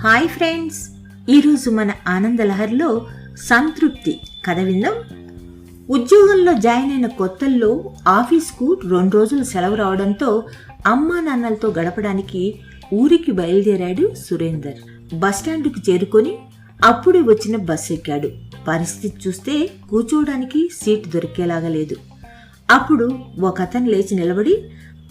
Hi friends. ఈరోజు మన ఆనందలహరిలో సంతృప్తి కథ విందాం. ఉద్యోగంలో జాయిన్ అయిన కొత్తల్లో ఆఫీస్కు రెండు రోజులు సెలవు రావడంతో అమ్మా నాన్నలతో గడపడానికి ఊరికి బయలుదేరాడు సురేందర్. బస్టాండ్కు చేరుకొని అప్పుడే వచ్చిన బస్ ఎక్కాడు. పరిస్థితి చూస్తే కూర్చోవడానికి సీటు దొరికేలాగా లేదు. అప్పుడు ఒక అతను లేచి నిలబడి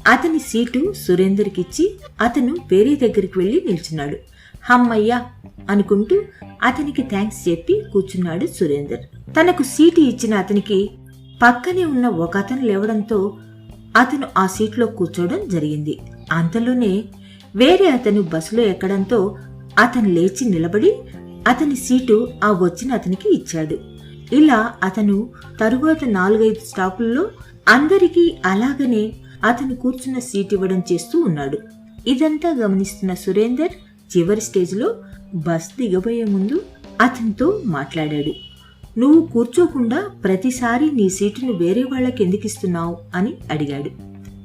అతని సీటు సురేందర్కిచ్చి అతను వేరే దగ్గరికి వెళ్ళి నిల్చున్నాడు. హమ్మయ్యా అనుకుంటూ అతనికి థ్యాంక్స్ చెప్పి కూర్చున్నాడు సురేందర్. తనకు సీటు ఇచ్చిన అతనికి పక్కనే ఉన్న ఒక అతను లేవడంతో అతను ఆ సీట్లో కూర్చోవడం జరిగింది. అంతలోనే వేరే అతను బస్సులో ఎక్కడంతో అతను లేచి నిలబడి అతని సీటు ఆ వచ్చిన అతనికి ఇచ్చాడు. ఇలా అతను తరువాత నాలుగైదు స్టాపుల్లో అందరికీ అలాగనే అతను కూర్చున్న సీట్ ఇవ్వడం చేస్తూ ఉన్నాడు. ఇదంతా గమనిస్తున్న సురేందర్ చివరి స్టేజ్లో బస్ దిగబోయే ముందు అతనితో మాట్లాడాడు. నువ్వు కూర్చోకుండా ప్రతిసారి నీ సీటును వేరే వాళ్ళకి ఎందుకు ఇస్తున్నావు? అని అడిగాడు.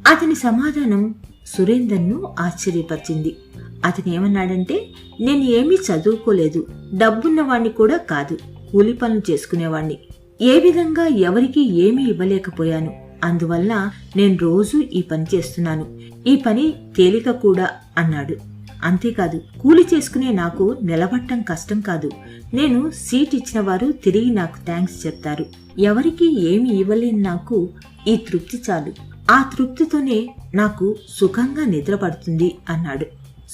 అతని సమాధానం సురేందర్ను ఆశ్చర్యపరిచింది. అతను ఏమన్నాడంటే నేను ఏమీ చదువుకోలేదు. డబ్బున్నవాణ్ణి కూడా కాదు. కూలి పనులు చేసుకునేవాణ్ణి. ఏ విధంగా ఎవరికి ఏమీ ఇవ్వలేకపోయాను. అందువల్ల నేను రోజు ఈ పని చేస్తున్నాను. ఈ పని తేలిక కూడా అన్నాడు. అంతేకాదు కూలి చేసుకునే నాకు నిలబట్టం కష్టం కాదు. నేను సీట్ ఇచ్చిన వారు తిరిగి నాకు థ్యాంక్స్ చెప్తారు. ఎవరికి ఏమి ఇవ్వలేని నాకు ఈ తృప్తి చాలు. ఆ తృప్తితోనే నాకు సుఖంగా నిద్రపడుతుంది అన్నాడు.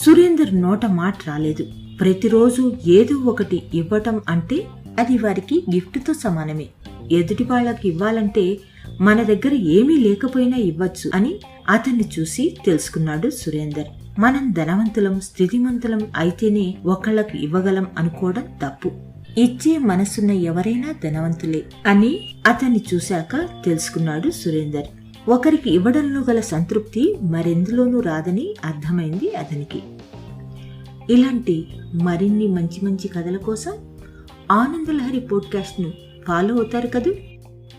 సురేందర్ నోట మాట రాలేదు. ప్రతిరోజు ఏదో ఒకటి ఇవ్వటం అంటే అది వారికి గిఫ్ట్తో సమానమే. ఎదుటి వాళ్ళకి ఇవ్వాలంటే మన దగ్గర ఏమీ లేకపోయినా ఇవ్వచ్చు అని అతన్ని చూసి తెలుసుకున్నాడు సురేందర్. మనం ధనవంతులం స్థితిమంతులం అయితేనే ఒకళ్ళకి ఇవ్వగలం అనుకోవడం తప్పు. ఇచ్చే మనసున్న ఎవరైనా ధనవంతులే అని అతన్ని చూశాక తెలుసుకున్నాడు సురేందర్. ఒకరికి ఇవ్వడంలో గల సంతృప్తి మరెందులోనూ రాదని అర్థమైంది అతనికి. ఇలాంటి మరిన్ని మంచి మంచి కథల కోసం ఆనందలహరి పోడ్కాస్ట్ను ఫాలో అవుతారు కదూ?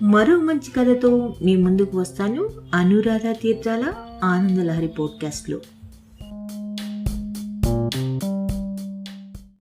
మరో మంచి కథతో మీ ముందుకు వస్తాను. అనురాధ తీర్థాల ఆనందలహరి పోడ్కాస్ట్లో.